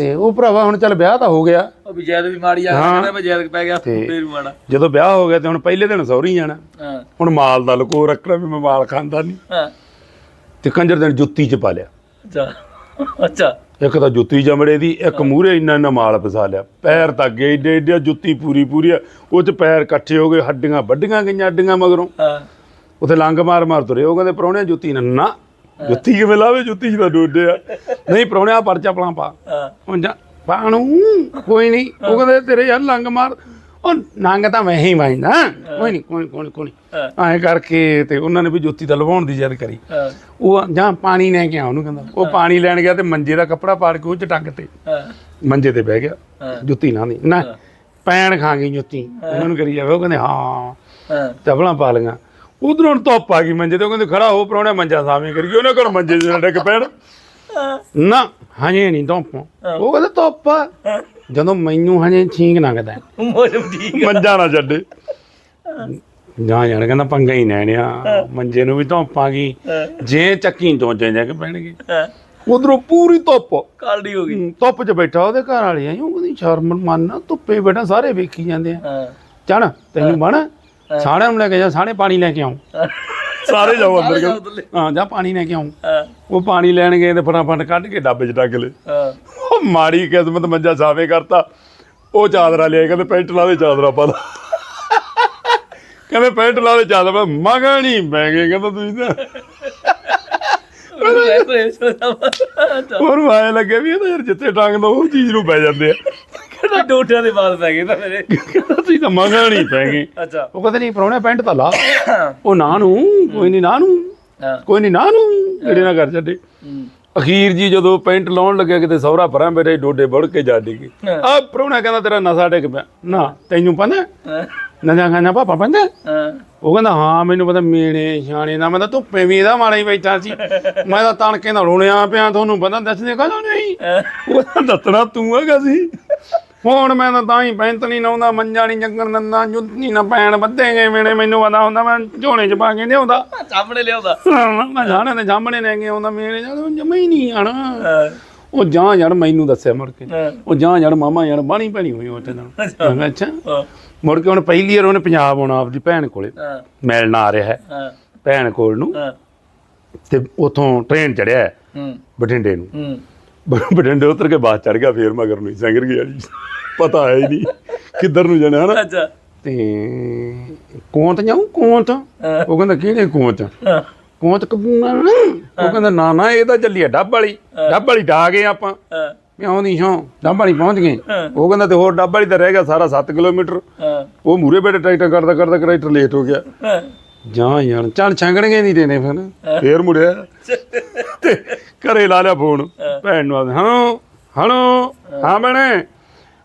ਤੇ ਉਹ ਭਰਾਵਾ ਹੁਣ ਚੱਲ ਵਿਆਹ ਤਾਂ ਹੋ ਗਿਆ। ਉਹ ਵੀ ਜੈਦ ਵੀ ਮਾੜੀ ਆ ਹਾਂ। ਕਹਿੰਦਾ ਮੈਂ ਜੈਦ ਪੈ ਗਿਆ ਤੇ- ਫੇਰ ਮਾੜਾ ਜਦੋਂ ਵਿਆਹ ਹੋ ਗਿਆ ਤੇ ਹੁਣ ਪਹਿਲੇ ਦਿਨ ਸਹੁਰੀ ਜਾਣਾ। ਹਾਂ। ਹੁਣ ਮਾਲ ਦਾ ਲਕੋ ਰੱਖਣਾ ਵੀ ਮੈਂ ਮਾਲ ਖਾਂਦਾ ਨਹੀਂ। ਹਾਂ। ਤੇ ਕੰਜਰ ਦਿਨ ਜੁੱਤੀ ਚ ਪਾ ਲਿਆ। ਅੱਛਾ। ਅੱਛਾ। ਇੱਕ ਤਾਂ ਜੁੱਤੀ ਜਮੜੇ ਦੀ ਇੱਕ ਮੂਰੇ ਇੰਨਾ ਇੰਨਾ ਮਾਲ ਫਸਾ ਲਿਆ। ਪੈਰ ਤਾਂ ਅੱਗੇ ਏਡੇ ਏਡੇ ਜੁੱਤੀ ਪੂਰੀ ਪੂਰੀ ਆ। ਉਹ ਚ ਪੈਰ ਇਕੱਠੇ ਹੋ ਗਏ ਹੱਡੀਆਂ ਵੱਡੀਆਂ ਗਈਆਂ ਅੱਡੀਆਂ ਮਗਰੋਂ। ਹਾਂ। ਉਥੇ ਲੰਗ ਮਾਰ ਮਾਰ ਤੁਰੇ। ਉਹ ਕਹਿੰਦੇ ਪ੍ਰਾਹੁਣੇ ਜੁੱਤੀ ਨਾ ਨਾ। ਜੁੱਤੀ ਕਿਵੇਂ ਲਾਵੇ? ਜੁੱਤੀ ਜਿਹਦਾ ਡੋਡੇ ਆ। ਨਹੀਂ ਪ੍ਰਾਹੁਣੇ ਆ ਪਰਚਾ ਪਲਾਂ ਪਾ। ਹਾਂ। ਪਾਣੂ ਕੋਈ ਨਹੀਂ। ਉਹ ਕਹਿੰਦੇ ਤੇਰੇ ਯਾਰ ਲੰਗ ਮਾਰ। ਉਹ ਨੰਗ ਤਾਂ ਮੈਂ ਹੀ ਵਾਈਂਦਾ ਕੋਈ ਨਹੀਂ ਕੋਈ ਕੋਈ ਕੋਈ ਐਂ ਕਰਕੇ ਤੇ ਉਹਨਾਂ ਨੇ ਵੀ ਜੁੱਤੀ ਤਾਂ ਲਵਾਉਣ ਦੀ ਯਾਦ ਕਰੀ। ਉਹ ਜਾਂ ਪਾਣੀ ਲੈ ਕੇ ਆ ਉਹਨੂੰ ਕਹਿੰਦਾ। ਉਹ ਪਾਣੀ ਲੈਣ ਗਿਆ ਤੇ ਮੰਜੇ ਦਾ ਕੱਪੜਾ ਪਾੜ ਕੇ ਉਹ ਚ ਟੰਗ ਤੇ। ਮੰਜੇ ਤੇ ਬਹਿ ਗਿਆ। ਜੁੱਤੀ ਨਾ ਦੀ। ਨਾ ਪੈਣ ਖਾ ਗਈ ਜੁੱਤੀ। ਉਹਨਾਂ ਨੂੰ ਕਰੀ ਜਾਵੇ ਉਹ ਕਹਿੰਦੇ ਹਾਂ। ਚਪਲਾਂ ਪਾ ਲਈਆਂ। ਉਧਰੋਂ ਧੁੱਪ ਆ ਗਈ ਮੰਜੇ ਤੇ ਉਹ ਕਹਿੰਦੇ ਖੜਾ ਹੋ ਪਰੌਣੇ ਮੰਜਾ ਸਾਵੇਂ ਕਰੀਏ। ਉਹਨੇ ਕੋਲ ਮੰਜੇ ਨਾ ਡਿੱਗ ਪੈਣ। ਨਾ ਹਜੇ ਨਹੀਂ ਧੁੱਪ। ਉਹ ਕਹਿੰਦੇ ਧੁੱਪ ਆ। ਜਦੋਂ ਮੈਨੂੰ ਹਜੇ ਛੀਂਕ ਲੰਗਦਾ ਮੌਸਮ ਠੀਕ ਮੰਜਾ ਨਾ ਛੱਡੇ। ਜਾਂ ਯਾਰ ਕਹਿੰਦਾ ਪੰਗਾ ਹੀ ਲੈਣਿਆ ਮੰਜੇ ਨੂੰ ਵੀ ਧੁੱਪ ਆ ਗਈ। ਜੇ ਚੱਕੀ ਤੋਂ ਜਾ ਕੇ ਪੈਣਗੇ। ਹਾਂ। ਉਧਰੋਂ ਪੂਰੀ ਧੁੱਪ। ਕਾਲਡੀ ਹੋ ਗਈ। ਹੂੰ, ਧੁੱਪ 'ਚ ਬੈਠਾ ਉਹਦੇ ਘਰ ਵਾਲੀ। ਆਈ ਉਹ ਕਹਿੰਦੀ ਸ਼ਰਮ ਮੰਨ ਧੁੱਪੇ ਬੈਠਾ ਸਾਰੇ ਵੇਖੀ ਜਾਂਦੇ ਆ। ਹਾਂ। ਚੜ ਤੈਨੂੰ ਬਣ ਸਾੜੇ ਨੂੰ ਲੈ ਕੇ ਜਾ ਸਾੜੇ ਪਾਣੀ ਲੈ ਕੇ ਆਉਂ। ਸਾਰੇ ਜਾਓ ਅੰਦਰ ਜਾਓ ਕੇ ਉੱਧਰਲੇ। ਹਾਂ ਜਾ ਪਾਣੀ ਲੈ ਕੇ ਆਉਂ। ਹਾਂ। ਉਹ ਪਾਣੀ ਲੈਣ ਗਏ ਤੇ ਫਟਾਫਟ ਕੱਢ ਕੇ ਡੱਬੇ 'ਚ ਟੱਕ ਲਏ। ਹਾਂ। ਉਹ ਮਾੜੀ ਕਿਸਮਤ ਮੰਜਾ ਸਾਵੇਂ ਕਰਤਾ। ਉਹ ਚਾਦਰਾ ਲਿਆ ਕਹਿੰਦੇ ਪੈਂਟ ਲਾ ਦੇ ਚਾਦਰਾ ਪਾ ਲਾ। ਕਹਿੰਦੇ ਪੈਂਟ ਲਾ ਦੇ ਚਾਦਰਾ ਮਗਣੀ ਪੈ ਗਏ ਕਹਿੰਦਾ ਤੁਸੀਂ ਤਾਂ। ਉਹ ਐ ਸੋਚਦਾ ਉਹਨੂੰ ਆਏ ਲੱਗੇ ਵੀ ਇਹ ਤਾਂ ਯਾਰ ਜਿੱਥੇ ਟੰਗਦਾ ਉਹ ਚੀਜ਼ ਨੂੰ ਪੈ ਜਾਂਦੇ ਆ। ਕਹਿੰਦਾ ਡੋਟਿਆਂ ਦੇ ਬਾਲ ਪੈ ਗਏ ਤਾਂ ਮੇਰੇ। ਕਹਿੰਦਾ ਤੁਸੀਂ ਤਾਂ ਮਗਣੀ ਪੈ ਗਏ। ਅੱਛਾ। ਉਹ ਕਹਿੰਦੇ ਨਹੀਂ ਪਰੌਣੇ ਪੈਂਟ ਤਾਂ ਲਾ। ਉਹ ਨਾ ਨੂੰ ਕੋਈ ਨਹੀਂ ਨਾ ਨੂੰ। ਕੋਈ ਨਹੀਂ ਨਾ ਨੂੰ ਜਿਹੜੇ ਨਾ ਕਰ ਛੱਡੇ। ਅਖੀਰ ਜੀ ਜਦੋਂ ਪੈਂਟ ਲਾਉਣ ਲੱਗਿਆ ਕਿਤੇ ਸਹੁਰਾ ਪਰਾਂ ਮੇਰੇ ਡੋਡੇ ਵੜ ਕੇ ਜਾ ਡਿੱਗੇ। ਆ ਪ੍ਰਾਹੁਣਾ ਕਹਿੰਦਾ ਤੇਰਾ ਨਸ਼ਾ ਡਿੱਗ ਪਿਆ। ਨਾ ਤੈਨੂੰ ਪਤਾ? ਨਸ਼ਾ ਖਾਣਾ ਪਾਪਾ ਹਾਂ। ਉਹ ਕਹਿੰਦਾ ਹਾਂ ਮੈਨੂੰ ਪਤਾ ਮੇਣੇ ਛਾਣੇ ਨਾ ਮੈਂ ਤਾਂ ਧੁੱਪੇ ਵੀ ਇਹਦਾ ਮਾੜਾ ਹੀ ਬੈਠਾ ਸੀ। ਮੈਂ ਤਾਂ ਤਣਕੇ ਨਾਲ ਰੋਣਿਆ ਪਿਆ ਤੁਹਾਨੂੰ ਪਤਾ ਦੱਸਦੇ ਕਦੋਂ ਨਹੀਂ? ਉਹ ਦੱਸਣਾ ਤੂੰ ਹੈਗਾ ਸੀ। ਹੁਣ ਮੈਂ ਤਾਂ ਤਾਂ ਹੀ ਪੈਂਤ ਨਹੀਂ ਲਾਉਂਦਾ ਮੰਜਾ ਨਹੀਂ ਜੰਗਣ ਦਿੰਦਾ ਜੁੱਤੀ ਨਾ ਪੈਣ ਵੱਧੇ ਗਏ ਵੇਣੇ ਮੈਨੂੰ ਪਤਾ ਹੁੰਦਾ ਮੈਂ ਝੋਨੇ ਚ ਪਾ ਕੇ ਲਿਆਉਂਦਾ। ਸਾਹਮਣੇ ਲਿਆਉਂਦਾ। ਮੈਂ ਜਾਣੇ ਦੇ ਸਾਹਮਣੇ ਲੈ ਕੇ ਆਉਂਦਾ ਮੇਰੇ ਜਾਣੇ ਜਮਾ ਹੀ ਨਹੀਂ ਆਣਾ। ਉਹ ਜਾਂ ਯਾਰ ਮੈਨੂੰ ਦੱਸਿਆ ਮੁੜ ਕੇ। ਉਹ ਜਾਂ ਯਾਰ ਮਾਮਾ ਯਾਰ ਬਾਣੀ ਭੈਣੀ ਹੋਈ ਉਹ ਤੇ ਨਾਲ ਮੈਂ ਅੱਛਾ। ਮੁੜ ਕੇ ਹੁਣ ਪਹਿਲੀ ਵਾਰ ਉਹਨੇ ਪੰਜਾਬ ਆਉਣਾ ਆਪਦੀ ਭੈਣ ਕੋਲੇ। ਮਿਲਣ ਆ ਰਿਹਾ। ਹੈ। ਭੈਣ ਕੋਲ ਨੂੰ। ਤੇ ਉਥੋਂ ਟ੍ਰੇਨ ਚੜਿਆ। ਬਠਿੰਡੇ ਨੂੰ। ਹੂੰ ਬ- ਬਠਿੰਡੇ ਉਤਰ ਕੇ ਬਾਅਦ ਚੜ ਗਿਆ ਫੇਰ ਮਗਰ ਨੂੰ ਸੰਗਰ ਗਿਆ ਜੀ। ਪਤਾ ਹੈ ਹੀ ਨਹੀਂ ਕਿੱਧਰ ਨੂੰ ਜਾਣਾ ਹਨਾ? ਅੱਛਾ। ਤੇ ਕੋਂਤ ਜਾਉ ਕੋਂਤ? ਹਾਂ। ਉਹ ਕਹਿੰਦਾ ਕਿਹੜੇ ਕੋਂਤ? ਹਾਂ। ਕੋਂਤ ਕਬੂਨਾ ਉਹ ਕਹਿੰਦਾ ਨਾ ਨਾ ਇਹ ਤਾਂ ਚੱਲੀ ਡੱਬ ਵਾਲੀ। ਡੱਬ ਵਾਲੀ ਢਾ ਗਏ ਆਪਾਂ। ਹਾਂ। ਕਿਉਂ ਨਹੀਂ ਛੋਂ ਡੱਬ ਵਾਲੀ ਪਹੁੰਚ ਗਏ। ਹਾਂ। ਉਹ ਕਹਿੰਦਾ ਤੇ ਹੋਰ ਡੱਬ ਵਾਲੀ ਤਾਂ ਰਹਿ ਗਿਆ ਸਾਰਾ 7 ਕਿਲੋਮੀਟਰ। ਹਾਂ। ਉਹ ਮੂਰੇ ਬੈਠੇ ਟਰੈਕਟਰ ਕਰਦਾ ਕਰਦਾ ਟਰੈਕਟਰ ਲੇਟ ਹੋ ਗਿਆ। ਹਾਂ। ਜਾਂ ਯਾਰ ਚੱਲ ਛੰਗਣਗੇ ਨਹੀਂ ਦੇਣੇ ਫਿਰ। ਫੇਰ ਮੁੜਿਆ। ਤੇ ਘਰੇ ਲਾ ਲਿਆ ਫੋਨ ਭੈਣ ਨੂੰ ਆਖਦਾ, ਹਾਂ। ਹਾਂ ਭੈਣੇ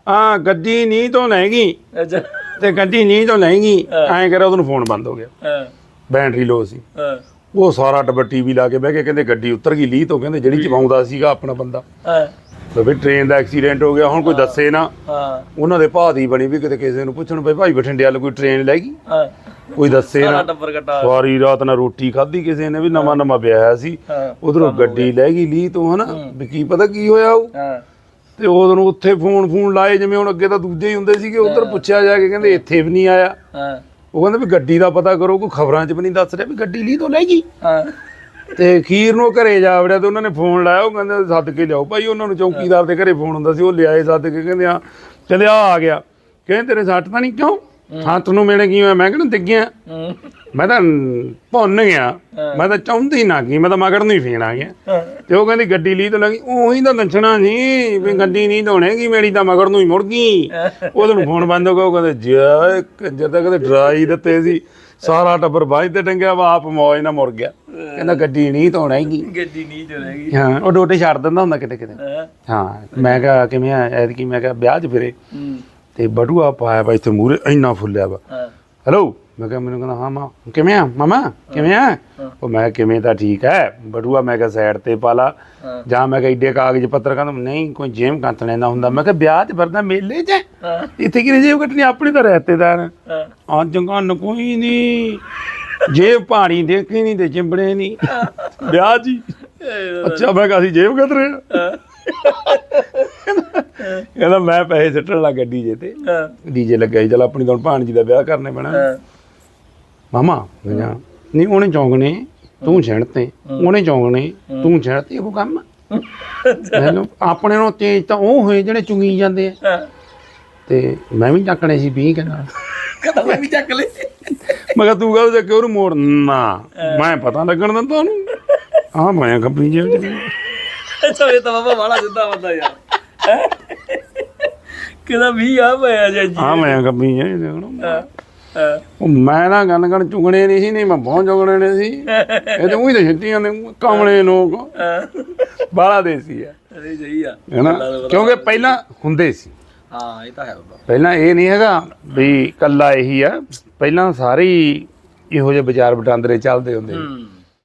ਆ ਗੱਡੀ ਨੀ ਤੋਂ ਲੈਗੀ ਅੱਛਾ। ਤੇ ਗੱਡੀ ਨੀ ਤੋਂ ਲੈਗੀ ਐਂ ਕਰਿਆ ਉਹਨੂੰ ਫੋਨ ਬੰਦ ਹੋ ਗਿਆ। ਹਾਂ। ਬੈਟਰੀ ਲੋ ਸੀ। ਹਾਂ। ਉਹ ਸਾਰਾ ਟੱਬਰ ਟੀਵੀ ਲਾ ਕੇ ਬਹਿ ਕੇ ਕਹਿੰਦੇ ਗੱਡੀ ਉਤਰ ਗਈ ਲੀਹ ਤੋਂ ਕਹਿੰਦੇ ਜਿਹੜੀ ਚਵਾਉਂਦਾ ਸੀਗਾ ਆਪਣਾ ਬੰਦਾ। ਹਾਂ। ਤੇ ਵੀ ਟ੍ਰੇਨ ਦਾ ਐਕਸੀਡੈਂਟ ਹੋ ਗਿਆ ਹੁਣ ਕੋਈ ਦੱਸੇ ਨਾ। ਹਾਂ। ਉਹਨਾਂ ਦੇ ਭਾਅ ਦੀ ਬਣੀ ਵੀ ਕਿਤੇ ਕਿਸੇ ਨੂੰ ਪੁੱਛਣ ਬਈ ਭਾਈ ਬਠਿੰਡੇ ਵਾਲ ਕੋਈ ਟ੍ਰੇਨ ਲੈ ਗਈ ਹਾਂ। ਕੋਈ ਦੱਸੇ ਨਾ। ਟੱਬਰ ਕੱਟਾ ਸਾਰੀ ਰਾਤ ਨਾ ਰੋਟੀ ਖਾਧੀ ਕਿਸੇ ਨੇ ਵੀ ਨਵਾਂ ਨਵਾਂ ਵਿਆਹਿਆ ਸੀ। ਉਧਰੋਂ ਗੱਡੀ ਲੈ ਗਈ ਲੀਹ ਤੋਂ ਹਨਾ? ਵੀ ਕੀ ਪਤਾ ਕੀ ਹੋਇਆ ਉਹ। ਹਾਂ। ਤੇ ਉਦੋਂ ਉੱਥੇ ਫੋਨ ਫੋਨ ਲਾਏ ਜਿਵੇਂ ਹੁਣ ਅੱਗੇ ਤਾਂ ਦੂਜੇ ਹੀ ਹੁੰਦੇ ਸੀਗੇ ਉਧਰ ਪੁੱਛਿਆ ਜਾ ਕੇ ਕਹਿੰਦੇ ਇੱਥੇ ਵੀ ਨਹੀਂ ਆਇਆ। ਹਾਂ। ਉਹ ਕਹਿੰਦੇ ਵੀ ਗੱਡੀ ਦਾ ਪਤਾ ਕਰੋ ਕੋਈ ਖਬਰਾਂ 'ਚ ਵੀ ਨਹੀਂ ਦੱਸ ਰਿਹਾ ਵੀ ਗੱਡੀ ਲੀਹ ਤੋਂ ਲੈ ਗਈ। ਹਾਂ। ਤੇ ਖੀਰ ਨੂੰ ਘਰੇ ਜਾ ਵੜਿਆ ਤੇ ਉਹਨਾਂ ਨੇ ਫੋਨ ਲਾਇਆ ਉਹ ਕਹਿੰਦੇ ਸੱਦ ਕੇ ਲਿਆਓ। ਭਾਈ ਉਹਨਾਂ ਨੂੰ ਚੌਕੀਦਾਰ ਦੇ ਘਰੇ ਫੋਨ ਹੁੰਦਾ ਸੀ ਉਹ ਲਿਆਏ ਸੱਦ ਕੇ ਕਹਿੰਦੇ ਆ ਕਹਿੰਦੇ ਆ ਆ ਗਿਆ। ਕਹਿੰਦੇ ਤੇਰੇ ਸੱਟ ਤਾਂ ਨਹੀਂ ਕਿਉਂ? ਹੱਥ ਨੂੰ ਮੇਰੇ ਕੀ ਹੋਇਆ ਮੈਂ ਕਹਿੰਦਾ ਡਿੱਗਿਆ? ਮੈਂ ਤਾਂ ਭੁੰਨ ਗਿਆ। ਮੈਂ ਤਾਂ ਚਾਹੁੰਦੀ ਨਾ ਕੀ ਮੈਂ ਤਾਂ ਮਗਰ ਨੂੰ ਹੀ ਫੇਣ ਆ ਗਿਆ। ਤੇ ਉਹ ਕਹਿੰਦੀ ਗੱਡੀ ਲਈ ਤਾਂ ਲੱਗੀ ਉਹੀ ਤਾਂ ਲੱਛਣਾ ਸੀ ਵੀ ਗੱਡੀ ਨਹੀਂ ਧੋਣੇਗੀ ਮੇਰੀ ਤਾਂ ਮਗਰ ਨੂੰ ਹੀ ਮੁੜ ਗਈ। ਉਹਦੇ ਫੋਨ ਬੰਦ ਹੋ ਗਿਆ ਉਹ ਕਹਿੰਦੇ ਜਿਆ ਕੰਜਰ ਤਾਂ ਕਹਿੰਦੇ ਡਰਾਈ ਦਿੱਤੇ ਸੀ ਸਾਰਾ ਟੱਬਰ ਬਾਝ ਤੇ ਟੰਗਿਆ ਵਾ ਆਪ ਮੌਜ ਨਾਲ ਮੁੜ ਗਿਆ। ਕਹਿੰਦਾ ਗੱਡੀ ਨਹੀਂ ਧੋਣੇਗੀ ਗੱਡੀ ਨਹੀਂ ਚਲੇਗੀ ਹਾਂ ਉਹ ਡੋਟੇ ਛੱਡ ਦਿੰਦਾ ਹੁੰਦਾ ਕਿਤੇ ਕਿਤੇ। ਹਾਂ। ਹਾਂ ਮੈਂ ਕਿਹਾ ਕਿਵੇਂ ਆ ਐਤਕੀ ਮੈਂ ਕਿਹਾ ਵਿਆਹ 'ਚ ਫਿਰੇ। ਹੂੰ। ਤੇ ਬਟੂਆ ਪਾਇਆ ਵਾ ਇੱਥੇ ਮੂਰੇ ਇੰਨਾ ਫੁੱਲਿਆ ਵਾ। ਹਾਂ। ਹੈਲੋ ਮੈਂ ਕਿਹਾ ਮੈਨੂੰ ਕਹਿੰਦਾ ਹਾਂ ਮਾਂ ਕਿਵੇਂ ਆ? ਮਾਮਾ ਕਿਵੇਂ ਆ? ਉਹ ਮੈਂ ਕਿਹਾ ਕਿਵੇਂ ਤਾਂ ਠੀਕ ਹੈ? ਬਟੂਆ ਮੈਂ ਕਿਹਾ ਸਾਈਡ ਤੇ ਪਾ ਲਾ। ਹਾਂ। ਜਾਂ ਮੈਂ ਕਿਹਾ ਏਡੇ ਕਾਗਜ਼ ਪੱਤਰ ਕਹਿੰਦਾ ਨਹੀਂ ਕੋਈ ਜੇਮ ਕੰਤਣੇ ਦਾ ਹੁੰਦਾ। ਮੈਂ ਕਿਹਾ ਵਿਆਹ ਤੇ ਵਰਦਾ ਮੇਲੇ 'ਚ? ਹੈ। ਇੱਥੇ ਕਿਹਨੇ ਜੇਬ ਕੱਟਣੀ? ਆਪਣੀ ਤਾਂ ਰਹਿਤੇਦਾਰ ਹੈ। ਅੱਜ ਕੰਨ ਕੋਈ ਨਹੀਂ। ਜੇਬ ਪਾਣੀ ਦੇਖੀ ਨਹੀਂ ਤੇ ਚਿੰਬੜੇ ਨਹੀਂ। ਵਿਆਹ ਜੀ। ਅੱਛਾ ਮੈਂ ਕਿਹਾ ਅਸੀਂ ਜੇਬ ਕੱਟ ਰਹੇ ਹਾਂ ਕਹਿੰਦਾ ਮੈਂ ਪੈਸੇ ਸਿੱਟਣ ਲੱਗਾ ਡੀਜੇ ਤੇ। ਹਾਂ। ਡੀਜੇ ਲੱਗਿਆ ਸੀ ਚਲ ਆਪਣੀ ਤਾਂ ਭਾਣਜੀ ਦਾ ਵਿਆਹ ਕਰਨੇ ਪੈਣਾ। ਹਾਂ। ਮਾਮਾ ਮੈਂ ਕਿਹਾ, ਨਹੀਂ ਉਹਨੇ ਚੌਂਕਣੇ ਤੂੰ ਛਿਣ ਤੇ ਉਹਨੇ ਚੌਂਕਣੇ ਤੂੰ ਛਿਣ ਤੇ ਉਹ ਕੰਮ ਮੈਨੂੰ ਆਪਣੇ ਨੂੰ ਤੇਜ ਤਾਂ ਉਹ ਹੋਏ ਜਿਹੜੇ ਚੁੰਗੀ ਜਾਂਦੇ ਆ। ਹਾਂ। ਤੇ ਮੈਂ ਵੀ ਚੱਕਣੇ ਸੀ 20 ਕਹਿੰਦਾ ਕਹਿੰਦਾ ਮੈਂ ਵੀ ਚੱਕ ਲਈ ਮੈਂ ਕਿਹਾ ਤੂੰ ਕਹੋ ਜੇ ਕਿਉਂ ਮੋੜ। ਨਾ ਮੈਂ ਪਤਾ ਲੱਗਣ ਦਿੰਦਾ ਉਹਨੂੰ। ਆ ਮੈਂ ਜੇਬ ਚ ਅੱਛਾ ਇਹ ਤਾਂ ਬਾਬਾ ਵਾਲਾ ਜਿੱਦਾਂ ਬੰਦਾ ਯਾਰ। ਹੈਂ? ਕਹਿੰਦਾ ਵੀ ਆ ਪਿਆ ਜੀ। ਆ ਮੈਂ ਖੱਬੀ ਜੇਬ ਦੇਖਣੋ ਹਾਂ ਹਾਂ। ਉਹ ਮੈਂ ਨਾ ਗੰਨ ਗੰਨ ਚੁਗਣੇ ਨਹੀਂ ਸੀ ਨਹੀਂ ਮੈਂ ਬਹੁਤ ਚੁਗਣੇ ਨੇ ਸੀ। ਇਹ ਤੇ ਉਹੀ ਤਾਂ ਛਿੱਟੀਆਂ ਨੇ ਕਮਲੇ ਲੋਕ। ਬਾਲਾ ਦੇਸੀ ਆ। ਅਰੇ ਜਈ ਆ। ਕਿਉਂਕਿ ਪਹਿਲਾਂ ਹੁੰਦੇ ਸੀ। ਹਾਂ ਇਹ ਤਾਂ ਹੈ ਬਾਬਾ। ਪਹਿਲਾਂ ਇਹ ਨਹੀਂ ਹੈਗਾ ਵੀ ਕੱਲਾ ਇਹੀ ਆ। ਪਹਿਲਾਂ ਸਾਰੇ ਇਹੋ ਜਿਹੇ ਵਿਚਾਰ ਵਟਾਂਦਰੇ ਚੱਲਦੇ ਹੁੰਦੇ